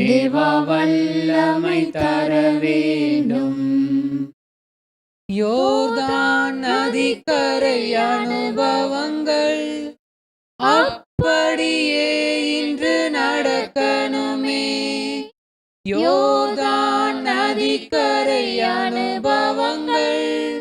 தேவா வல்லமை தர வேண்டும் யோர்தான் நதிக்கரை அனுபவங்கள் அப்படியே இன்று நடக்கணுமே. யோர்தான் நதிக்கரை அனுபவங்கள்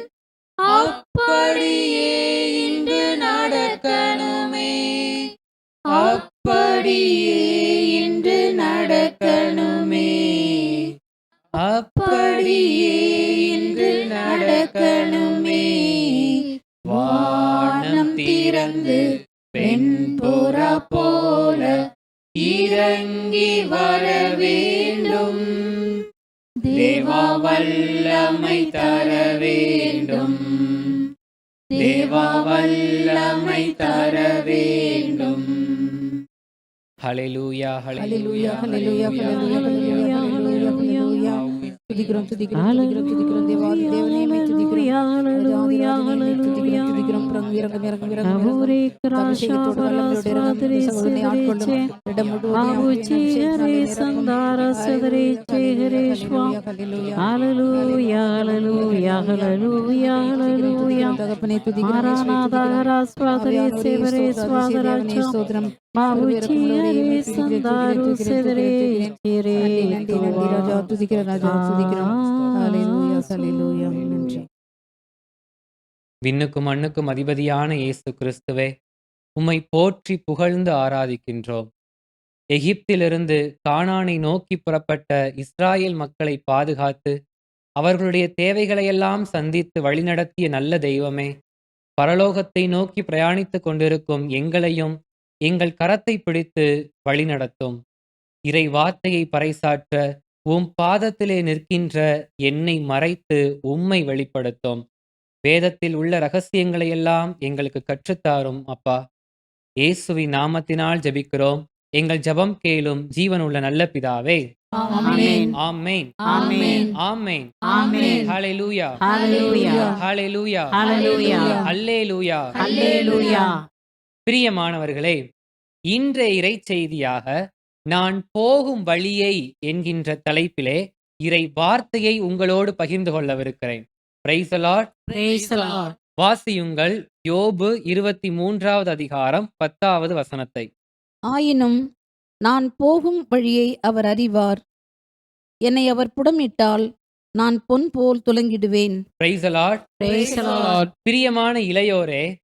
திறந்து வெண்புறா போல இறங்கி வர வேண்டும். தேவா வல்லமை தர வேண்டும். தேவா வல்லமை தர வேண்டும். ஹalleluya ஹalleluya ஹalleluya ஹalleluya ஹalleluya. ஹalleluya. దిగ్రం దిగ్రం దిగ్రం దిగ్రం దేవాది దేవుని మితి దిగ్రం హల్లెలూయా హల్లెలూయా దిగ్రం ప్రంగ విరంగ విరంగ విరంగ హోరే క్రాషా స్వాదరే సేవరే స్వాదరాచ పావుచియరే விண்ணுக்கும் மண்ணுக்கும் அதிபதியான இயேசு கிறிஸ்துவே உம்மை போற்றி புகழ்ந்து ஆராதிக்கின்றோம் எகிப்திலிருந்து கானானை நோக்கி புறப்பட்ட இஸ்ராயேல் மக்களை பாதுகாத்து அவர்களுடைய தேவைகளையெல்லாம் சந்தித்து வழிநடத்திய நல்ல தெய்வமே பரலோகத்தை நோக்கி பிரயாணித்துக் கொண்டிருக்கும் எங்களையும் எங்கள் கரத்தை பிடித்து வழிநடத்தும் இறை வார்த்தையை பறைசாற்ற உம் பாதத்திலே நிற்கின்ற என்னை மறைத்து உம்மை வெளிப்படுத்தும். வேதத்தில் உள்ள ரகசியங்களையெல்லாம் எங்களுக்கு கற்றுத்தாரும் அப்பா. இயேசுவின் நாமத்தினால் ஜெபிக்கிறோம். எங்கள் ஜெபம் கேளும் ஜீவனுள்ள நல்ல பிதாவே. ஆமென். ஆமென். ஆமென். ஆமென். ஆமென். ஹalleluya. ஹalleluya. Hallelujah. அல்லேலூயா. Hallelujah. பிரியமானவர்களே இன்றைய இறை செய்தியாக நான் போகும் வழியை என்கின்ற தலைப்பிலே இறை வார்த்தையை உங்களோடு பகிர்ந்து கொள்ளவிருக்கிறேன். வாசியுங்கள் யோபு இருபத்தி மூன்றாவது அதிகாரம் பத்தாவது வசனத்தை. ஆயினும் நான் போகும் வழியை அவர் அறிவார். என்னை அவர் புடமிட்டால் நான் பொன் போல் துலங்கிடுவேன். பிரியமான இளையோரே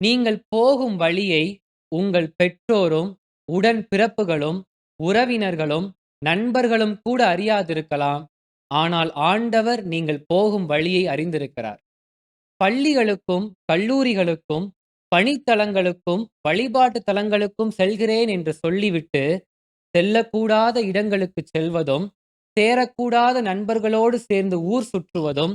நீங்கள் போகும் வழியை உங்கள் பெற்றோரும் உடன் பிறப்புகளும் உறவினர்களும் நண்பர்களும் கூட அறியாதிருக்கலாம். ஆனால் ஆண்டவர் நீங்கள் போகும் வழியை அறிந்திருக்கிறார். பள்ளிகளுக்கும் கல்லூரிகளுக்கும் பணித்தலங்களுக்கும் வழிபாட்டு தலங்களுக்கும் செல்கிறேன் என்று சொல்லிவிட்டு செல்லக்கூடாத இடங்களுக்கு செல்வதும் சேரக்கூடாத நண்பர்களோடு சேர்ந்து ஊர் சுற்றுவதும்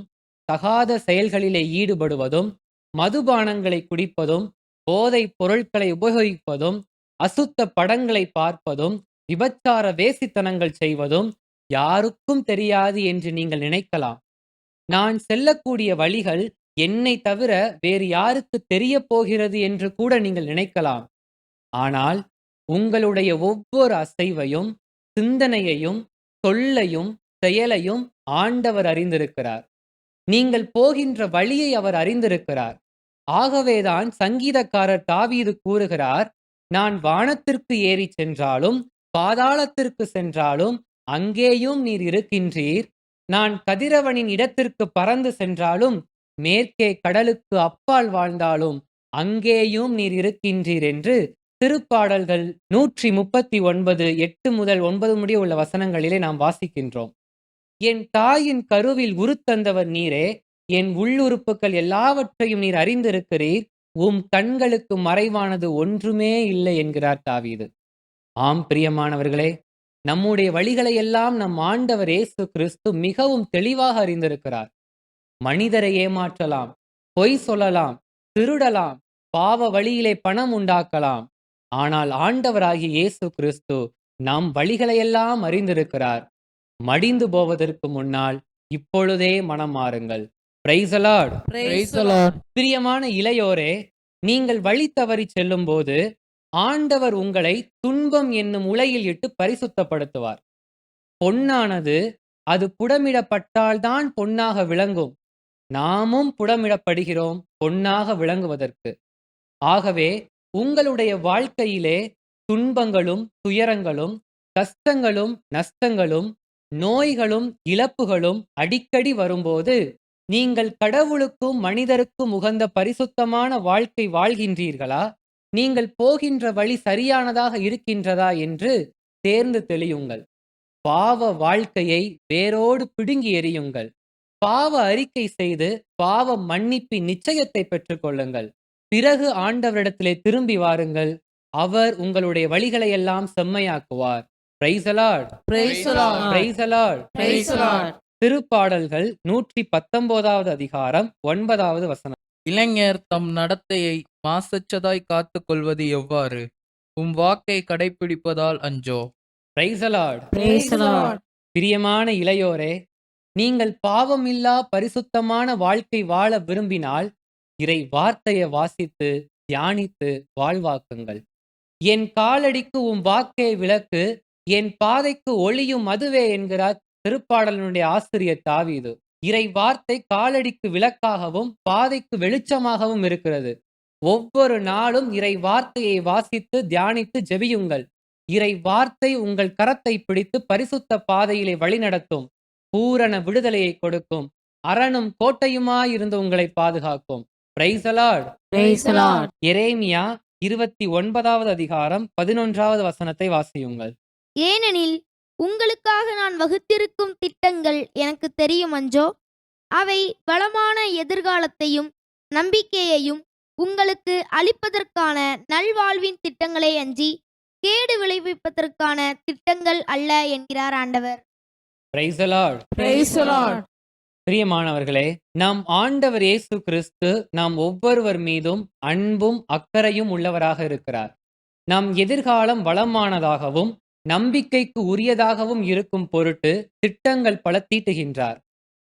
தகாத செயல்களிலே ஈடுபடுவதும் மதுபானங்களை குடிப்பதும் போதைப் பொருட்களை உபயோகிப்பதும் அசுத்த படங்களை பார்ப்பதும் விபச்சார வேசித்தனங்கள் செய்வதும் யாருக்கும் தெரியாது என்று நீங்கள் நினைக்கலாம். நான் செல்லக்கூடிய வழிகள் என்னை தவிர வேறு யாருக்கு தெரிய போகிறது என்று கூட நீங்கள் நினைக்கலாம். ஆனால் உங்களுடைய ஒவ்வொரு அசைவையும் சிந்தனையையும் சொல்லையும் செயலையும் ஆண்டவர் அறிந்திருக்கிறார். நீங்கள் போகின்ற வழியை அவர் அறிந்திருக்கிறார். ஆகவேதான் சங்கீதக்காரர் தாவீது கூறுகிறார் நான் வானத்திற்கு ஏறி சென்றாலும் பாதாளத்திற்கு சென்றாலும் அங்கேயும் நீர் இருக்கின்றீர். நான் கதிரவனின் இடத்திற்கு பறந்து சென்றாலும் மேற்கே கடலுக்கு அப்பால் வாழ்ந்தாலும் அங்கேயும் நீர் இருக்கின்றீர் என்று திருப்பாடல்கள் நூற்றி முப்பத்தி ஒன்பது எட்டு முதல் ஒன்பது முடிய உள்ள வசனங்களிலே நாம் வாசிக்கின்றோம். என் தாயின் கருவில் உருத்தந்தவர் நீரே என் உள்ளுறுப்புகள் எல்லாவற்றையும் நீர் அறிந்திருக்கிறீர். உம் கண்களுக்கு மறைவானது ஒன்றுமே இல்லை என்கிறார் தாவீது. ஆம் பிரியமானவர்களே நம்முடைய வழிகளை எல்லாம் நம் ஆண்டவர் இயேசு கிறிஸ்து மிகவும் தெளிவாக அறிந்திருக்கிறார். மனிதரை ஏமாற்றலாம் பொய் சொல்லலாம் திருடலாம் பாவ வழியிலே பணம் உண்டாக்கலாம். ஆனால் ஆண்டவராகிய இயேசு கிறிஸ்து நம் வழிகளையெல்லாம் அறிந்திருக்கிறார். மடிந்து போவதற்கு முன்னால் இப்பொழுதே மனம் மாறுங்கள். பிரியமான இளையோரே நீங்கள் வழி தவறி செல்லும்போது ஆண்டவர் உங்களை துன்பம் என்னும் உலையில் இட்டு பரிசுத்தப்படுத்துவார். பொன்னானது அது புடமிடப்பட்டால்தான் பொன்னாக விளங்கும். நாமும் புடமிடப்படுகிறோம் பொன்னாக விளங்குவதற்கு. ஆகவே உங்களுடைய வாழ்க்கையிலே துன்பங்களும் துயரங்களும் கஷ்டங்களும் நஷ்டங்களும் நோய்களும் இழப்புகளும் அடிக்கடி வரும்போது நீங்கள் கடவுளுக்கும் மனிதருக்கும் உகந்த பரிசுத்தமான வாழ்க்கை வாழ்கின்றீர்களா? நீங்கள் போகின்ற வழி சரியானதாக இருக்கின்றதா என்று தேர்ந்து தெளியுங்கள். பாவ வாழ்க்கையை வேரோடு பிடுங்கி எறியுங்கள். பாவ அறிக்கை செய்து பாவ மன்னிப்பின் நிச்சயத்தை பெற்றுக்கொள்ளுங்கள். பிறகு ஆண்டவரிடத்திலே திரும்பி வாருங்கள். அவர் உங்களுடைய வழிகளை எல்லாம் செம்மையாக்குவார் பிரைசலாட் Praise the Lord. பிரைசலாட் Praise the Lord. திருப்பாடல்கள் நூற்றி பத்தொன்பதாவது அதிகாரம் ஒன்பதாவது வசனம். இளைஞர் தம் நடத்தையை மாசற்றதாய் காத்துக் கொள்வது எவ்வாறு? உம் வாக்கை கடைப்பிடிப்பதால் அஞ்சோ? பிரைசலாட். பிரியமான இளையோரே நீங்கள் பாவமில்லா பரிசுத்தமான வாழ்க்கை வாழ விரும்பினால் இறை வார்த்தையை வாசித்து தியானித்து வாழ்வாக்குங்கள். என் காலடிக்கு உம் வாக்கே விளக்கு என் பாதைக்கு ஒளியும் அதுவே என்கிறார் திருப்பாடலினுடைய ஆசிரியர் தாவீது இறை வார்த்தை காலடிக்கு விளக்காகவும் பாதைக்கு வெளிச்சமாகவும் இருக்கிறது. ஒவ்வொரு நாளும் இறை வார்த்தையை வாசித்து தியானித்து ஜெபியுங்கள். இறை வார்த்தை உங்கள் கரத்தை பிடித்து பரிசுத்த பாதையிலே வழிநடத்தும். பூரண விடுதலையை கொடுக்கும். அரணும் கோட்டையுமாயிருந்து உங்களை பாதுகாக்கும். எரேமியா இருபத்தி ஒன்பதாவது அதிகாரம் பதினொன்றாவது வசனத்தை வாசியுங்கள். ஏனெனில் உங்களுக்காக நான் வகுத்திருக்கும் திட்டங்கள் எனக்கு தெரியும் அஞ்சோ? அவை வளமான எதிர்காலத்தையும் நம்பிக்கையையும் உங்களுக்கு அளிப்பதற்கான நல்வாழ்வின் திட்டங்களே அஞ்சி கேடு விளைவிப்பதற்கான திட்டங்கள் அல்ல என்கிறார் ஆண்டவர். பிரைசலாட் Praise the Lord. பிரியமானவர்களே நம் ஆண்டவர் இயேசு கிறிஸ்து நாம் ஒவ்வொருவர் மீதும் அன்பும் அக்கறையும் உள்ளவராக இருக்கிறார். நம் எதிர்காலம் வளமானதாகவும் நம்பிக்கைக்கு உரியதாகவும் இருக்கும் பொருட்டு திட்டங்கள் பல தீட்டுகின்றார்.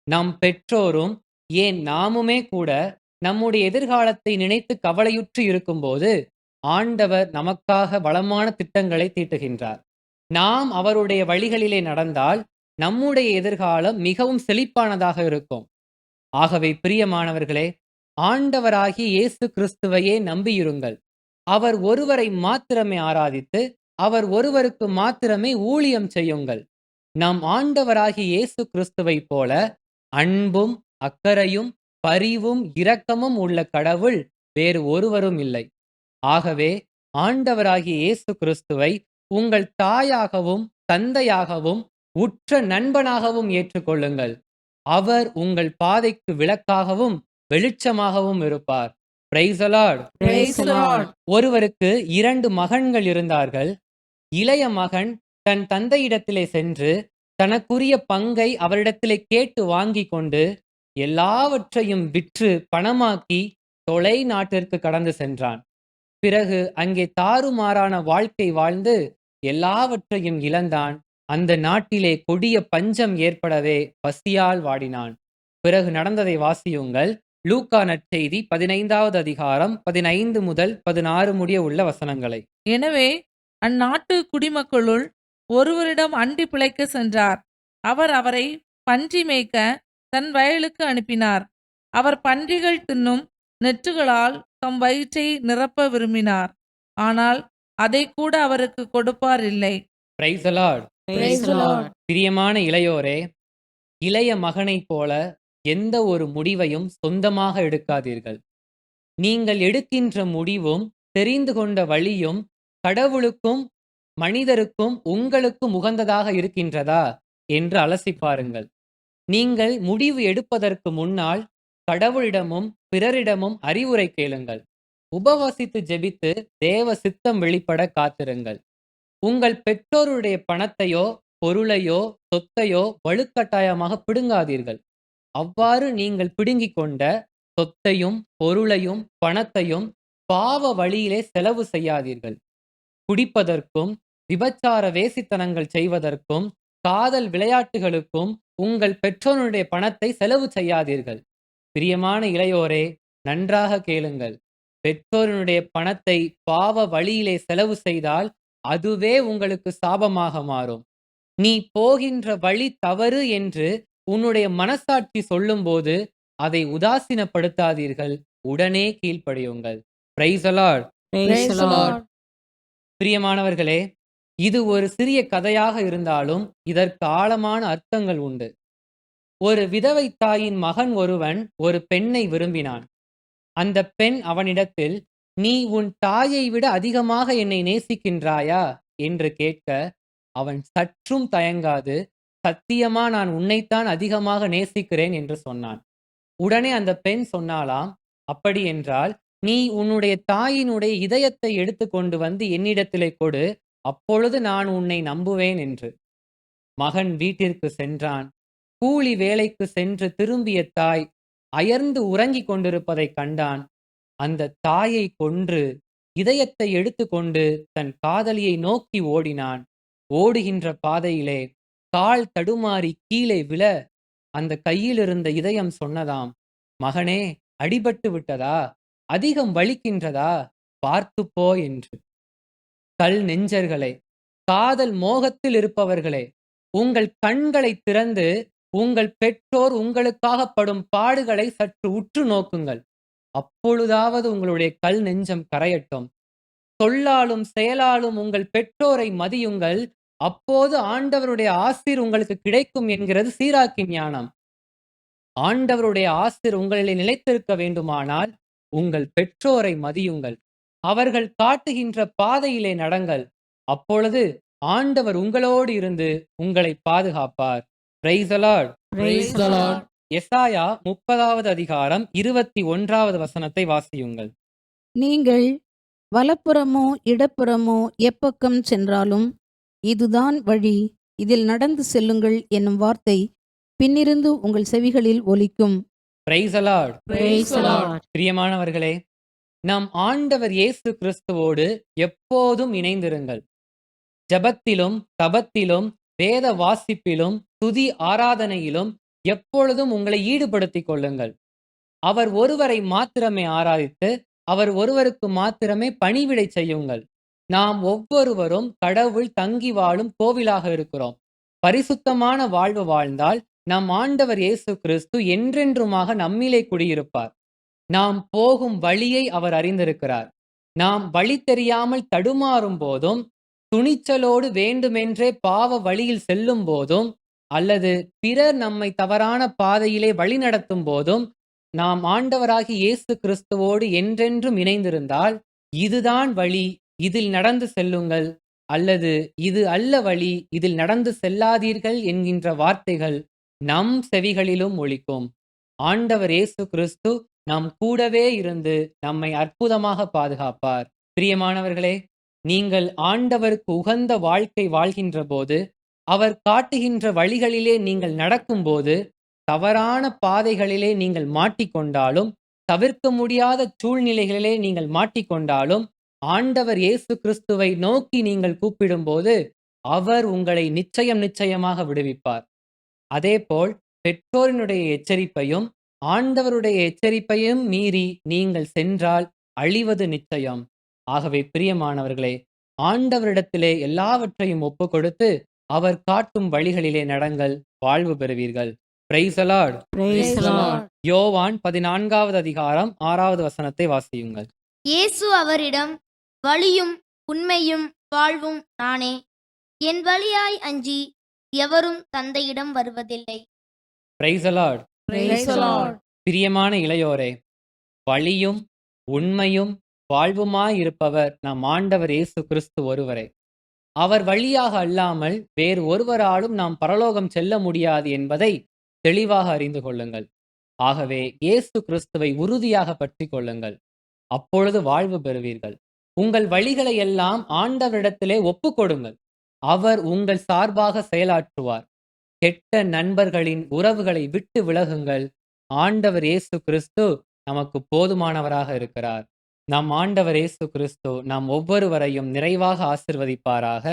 நம் பெற்றோரும் ஏன் நாமுமே கூட நம்முடைய எதிர்காலத்தை நினைத்து கவலையுற்று இருக்கும்போது ஆண்டவர் நமக்காக வளமான திட்டங்களை தீட்டுகின்றார். நாம் அவருடைய வழிகளிலே நடந்தால் நம்முடைய எதிர்காலம் மிகவும் செழிப்பானதாக இருக்கும். ஆகவே பிரியமானவர்களே ஆண்டவராகி இயேசு கிறிஸ்துவையே நம்பியிருங்கள். அவர் ஒருவரை மாத்திரமே ஆராதித்து அவர் ஒருவருக்கு மாத்திரமே ஊழியம் செய்யுங்கள். நம் ஆண்டவராகிய இயேசு கிறிஸ்துவைப் போல அன்பும் அக்கறையும் பரிவும் இரக்கமும் உள்ள கடவுள் வேறு ஒருவரும் இல்லை. ஆகவே ஆண்டவராகிய இயேசு கிறிஸ்துவை உங்கள் தாயாகவும் தந்தையாகவும் உற்ற நண்பனாகவும் ஏற்றுக்கொள்ளுங்கள். அவர் உங்கள் பாதைக்கு விளக்காகவும் வெளிச்சமாகவும் இருப்பார். ஒருவருக்கு இரண்டு மகன்கள் இருந்தார்கள். இளைய மகன் தன் தந்தையிடத்திலே சென்று தனக்குரிய பங்கை அவரிடத்திலே கேட்டு வாங்கி கொண்டு எல்லாவற்றையும் விற்று பணமாக்கி தொலை நாட்டிற்கு கடந்து சென்றான். பிறகு அங்கே தாறுமாறான வாழ்க்கை வாழ்ந்து எல்லாவற்றையும் இழந்தான். அந்த நாட்டிலே கொடிய பஞ்சம் ஏற்படவே பசியால் வாடினான். பிறகு நடந்ததை வாசியுங்கள். லூக்கா நற்செய்தி பதினைந்தாவது அதிகாரம் பதினைந்து முதல் பதினாறு முடிய உள்ள வசனங்களை. எனவே அந்நாட்டு குடிமக்களுள் ஒருவரிடம் அண்டி பிழைக்க சென்றார். அவர் அவரை பன்றி மேய்க்க தன் வயலுக்கு அனுப்பினார். அவர் பன்றிகள் தின்னும் நெற்றுகளால் தம் வயிற்றை நிரப்ப விரும்பினார். ஆனால் அதை கூட அவருக்கு கொடுப்பார் இல்லை. பிரைசலாட் Praise the Lord. பிரியமான இளையோரே இளைய மகனைப் போல எந்த ஒரு முடிவையும் சொந்தமாக எடுக்காதீர்கள். நீங்கள் எடுக்கின்ற முடிவும் தெரிந்து கொண்ட வழியும் கடவுளுக்கும் மனிதருக்கும் உங்களுக்கும் உகந்ததாக இருக்கின்றதா என்று அலசி பாருங்கள். நீங்கள் முடிவு எடுப்பதற்கு முன்னால் கடவுளிடமும் பிறரிடமும் அறிவுரை கேளுங்கள். உபவாசித்து ஜெபித்து தேவ சித்தம் வெளிப்பட காத்திருங்கள். உங்கள் பெற்றோருடைய பணத்தையோ பொருளையோ சொத்தையோ வலுக்கட்டாயமாக பிடுங்காதீர்கள். அவ்வாறு நீங்கள் பிடுங்கிக் கொண்ட சொத்தையும் பொருளையும் பணத்தையும் பாவ வழியிலே செலவு செய்யாதீர்கள். குடிப்பதற்கும் விபச்சார வேசித்தனங்கள் செய்வதற்கும் காதல் விளையாட்டுகளுக்கும் உங்கள் பெற்றோருடைய பணத்தை செலவு செய்யாதீர்கள். பிரியமான இளையோரே நன்றாக கேளுங்கள். பெற்றோருடைய பணத்தை பாவ வழியிலே செலவு செய்தால் அதுவே உங்களுக்கு சாபமாக மாறும். நீ போகின்ற வழி தவறு என்று உன்னுடைய மனசாட்சி சொல்லும்போது அதை உதாசீனப்படுத்தாதீர்கள். உடனே கீழ்ப்படியுங்கள். பிரைஸ் அலாட் பிரியமானவர்களே இது ஒரு சிறிய கதையாக இருந்தாலும் இதற்கு ஆழமான அர்த்தங்கள் உண்டு. ஒரு விதவை தாயின் மகன் ஒருவன் ஒரு பெண்ணை விரும்பினான். அந்த பெண் அவனிடத்தில் நீ உன் தாயை விட அதிகமாக என்னை நேசிக்கின்றாயா? என்று கேட்க அவன் சற்றும் தயங்காது சத்தியமா நான் உன்னைத்தான் அதிகமாக நேசிக்கிறேன் என்று சொன்னான். உடனே அந்த பெண் சொன்னாலாம் அப்படி என்றால் நீ உன்னுடைய தாயினுடைய இதயத்தை எடுத்துக்கொண்டு வந்து என்னிடத்திலே கொடு. அப்பொழுது நான் உன்னை நம்புவேன் என்று. மகன் வீட்டிற்கு சென்றான். கூலி வேலைக்கு சென்று திரும்பிய தாய் அயர்ந்து உறங்கிக் கொண்டிருப்பதைக் கண்டான். அந்த தாயை கொன்று இதயத்தை எடுத்துக்கொண்டு தன் காதலியை நோக்கி ஓடினான். ஓடுகின்ற பாதையிலே கால் தடுமாறி கீழே விழ அந்த கையிலிருந்த இதயம் சொன்னதாம் மகனே அடிபட்டு விட்டதா? அதிகம் வலிக்கின்றதா? பார்த்துப்போ என்று. கல் நெஞ்சர்களே காதல் மோகத்தில் இருப்பவர்களே உங்கள் கண்களை திறந்து உங்கள் பெற்றோர் உங்களுக்காக படும் பாடுகளை சற்று உற்று நோக்குங்கள். அப்பொழுதாவது உங்களுடைய கல் நெஞ்சம் கரையட்டும். சொல்லாலும் செயலாலும் உங்கள் பெற்றோரை மதியுங்கள். அப்போது ஆண்டவருடைய ஆசீர் உங்களுக்கு கிடைக்கும் என்கிறது சீராக்கி ஞானம். ஆண்டவருடைய ஆசீர் உங்களிலே நிலைத்திருக்க வேண்டுமானால் உங்கள் பெற்றோரை மதியுங்கள். அவர்கள் காட்டுகின்ற பாதையிலே நடங்கள். அப்பொழுது ஆண்டவர் உங்களோடு இருந்து உங்களை பாதுகாப்பார். Praise the Lord. Praise the Lord. எசாயா முப்பதாவது அதிகாரம் இருபத்தி ஒன்றாவது வசனத்தை வாசியுங்கள். நீங்கள் வலப்புறமோ இடப்புறமோ எப்பக்கம் சென்றாலும் இதுதான் வழி. இதில் நடந்து செல்லுங்கள் என்னும் வார்த்தை பின்னிருந்து உங்கள் செவிகளில் ஒலிக்கும். பிரியமானவர்களே நம் ஆண்டவர் இயேசு கிறிஸ்துவோடு எப்போதும் இணைந்திருங்கள். ஜபத்திலும் தபத்திலும் வேத வாசிப்பிலும் துதி ஆராதனையிலும் எப்பொழுதும் உங்களை ஈடுபடுத்திக் கொள்ளுங்கள். அவர் ஒருவரை மாத்திரமே ஆராதித்து அவர் ஒருவருக்கு மாத்திரமே பணிவிடை செய்யுங்கள். நாம் ஒவ்வொருவரும் கடவுள் தங்கி வாழும் கோவிலாக இருக்கிறோம். பரிசுத்தமான வாழ்வு வாழ்ந்தால் நம் ஆண்டவர் இயேசு கிறிஸ்து என்றென்றுமாக நம்மிலே குடியிருப்பார். நாம் போகும் வழியை அவர் அறிந்திருக்கிறார். நாம் வழி தெரியாமல் தடுமாறும் போதும் துணிச்சலோடு வேண்டுமென்றே பாவ வழியில் செல்லும் போதும் அல்லது பிறர் நம்மை தவறான பாதையிலே வழி நடத்தும் போதும் நாம் ஆண்டவராகி இயேசு கிறிஸ்துவோடு என்றென்றும் இணைந்திருந்தால் இதுதான் வழி இதில் நடந்து செல்லுங்கள் அல்லது இது அல்ல வழி இதில் நடந்து செல்லாதீர்கள் என்கின்ற வார்த்தைகள் நம் செவிகளிலும் ஒழிக்கும். ஆண்டவர் இயேசு கிறிஸ்து நம் கூடவே இருந்து நம்மை அற்புதமாக பாதுகாப்பார். பிரியமானவர்களே நீங்கள் ஆண்டவருக்கு உகந்த வாழ்க்கை வாழ்கின்ற போது அவர் காட்டுகின்ற வழிகளிலே நீங்கள் நடக்கும்போது தவறான பாதைகளிலே நீங்கள் மாட்டிக்கொண்டாலும் தவிர்க்க முடியாத சூழ்நிலைகளிலே நீங்கள் மாட்டிக்கொண்டாலும் ஆண்டவர் இயேசு கிறிஸ்துவை நோக்கி நீங்கள் கூப்பிடும்போது அவர் உங்களை நிச்சயம் நிச்சயமாக விடுவிப்பார். அதேபோல் பெற்றோரினுடைய எச்சரிப்பையும் ஆண்டவருடைய எச்சரிப்பையும் மீறி நீங்கள் சென்றால் அழிவது நிச்சயம். ஆகவே பிரியமானவர்களே ஆண்டவரிடத்திலே எல்லாவற்றையும் ஒப்பு கொடுத்து அவர் காட்டும் வழிகளிலே நடங்கள் வாழ்வு பெறுவீர்கள். Praise a lot Praise the Lord. யோவான் பதினான்காவது அதிகாரம் ஆறாவது வசனத்தை வாசியுங்கள். இயேசு அவரிடம் வழியும் உண்மையும் வாழ்வும் நானே. என் வழியாய் அஞ்சி எவரும் தந்தையிடம் வருவதில்லை. Praise a lot Praise the Lord. பிரியமான இளையோரே வழியும் உண்மையும் வாழ்வுமாயிருப்பவர் நம் ஆண்டவர் இயேசு கிறிஸ்து ஒருவரே. அவர் வழியாக அல்லாமல் வேறு ஒருவராலும் நாம் பரலோகம் செல்ல முடியாது என்பதை தெளிவாக அறிந்து கொள்ளுங்கள். ஆகவே இயேசு கிறிஸ்துவை உறுதியாக பற்றி கொள்ளுங்கள். அப்பொழுது வாழ்வு பெறுவீர்கள். உங்கள் வழிகளை எல்லாம் ஆண்டவரிடத்திலே ஒப்புக்கொடுங்கள் அவர் உங்கள் சார்பாக செயலாற்றுவார். கெட்ட நண்பர்களின் உறவுகளை விட்டு விலகுங்கள். ஆண்டவர் இயேசு கிறிஸ்து நமக்கு போதுமானவராக இருக்கிறார். நம் ஆண்டவர் இயேசு கிறிஸ்து நாம் ஒவ்வொருவரையும் நிறைவாக ஆசிர்வதிப்பாராக.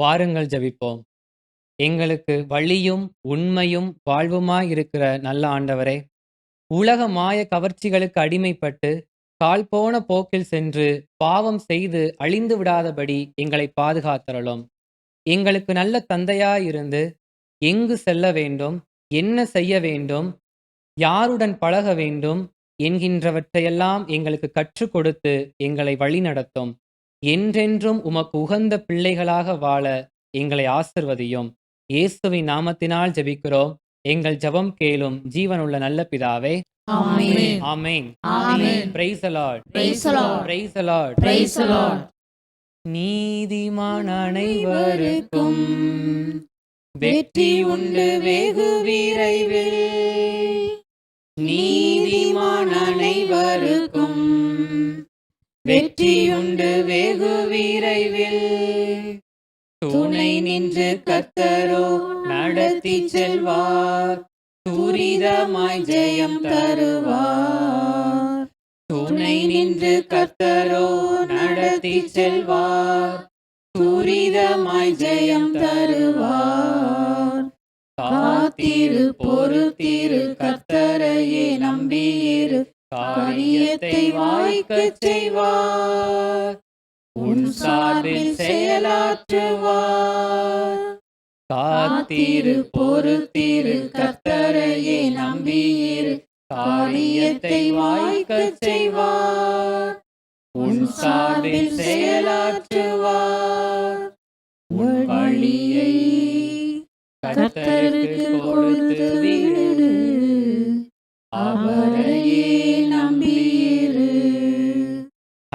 வாருங்கள் ஜெபிப்போம். எங்களுக்கு வழியும் உண்மையும் வாழ்வுமாய் இருக்கிற நல்ல ஆண்டவரே உலக மாய கவர்ச்சிகளுக்கு அடிமைப்பட்டு கால் போன போக்கில் சென்று பாவம் செய்து அழிந்து விடாதபடி எங்களை பாதுகாத்தரலும் எங்களுக்கு நல்ல தந்தையாயிருந்து எங்கு செல்ல வேண்டும் என்ன செய்ய வேண்டும் யாருடன் பழக வேண்டும் என்கின்றவற்றையெல்லாம் எங்களுக்கு கற்றுக் கொடுத்து எங்களை வழிநடத்தும். என்றென்றும் உமக்கு உகந்த பிள்ளைகளாக வாழ எங்களை ஆசிர்வதியும். இயேசுவின் நாமத்தினால் ஜெபிக்கிறோம். எங்கள் ஜெபம் கேளும். ஜீவனுள்ள நல்ல பிதாவே Praise the Lord. Praise the Lord. நீதிமான் அனைவருக்கும் வெற்றி உண்டு வெகு விரைவில். நீதிமான் அனைவருக்கும் வெற்றியுண்டு வெகு விரைவில். துணை நின்று கத்தரோ நடத்தி செல்வார். துரிதமாய் ஜெயம் தருவார். துணை நின்று கர்த்தரோ நடத்தி செல்வார். துரிதமாய் ஜெயம் தருவார். காத்திரு பொறுத்திரு கர்த்தரையே நம்பியிரு. காரியத்தை வாய்க்க செய்வார். உன் சார்பில் செயலாற்றுவார். காத்திரு பொறுத்திரு காரியத்தை வாய்க்கச் செய்வார். உன் சார்பில் செயலாற்றுவார். உன் வழியை கர்த்தருக்கு கொடுத்து விடு. அவரையே நம்பியிரு.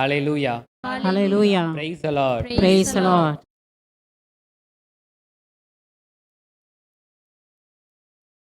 ஹalleluya Hallelujah. praise the lord. Praise the Lord.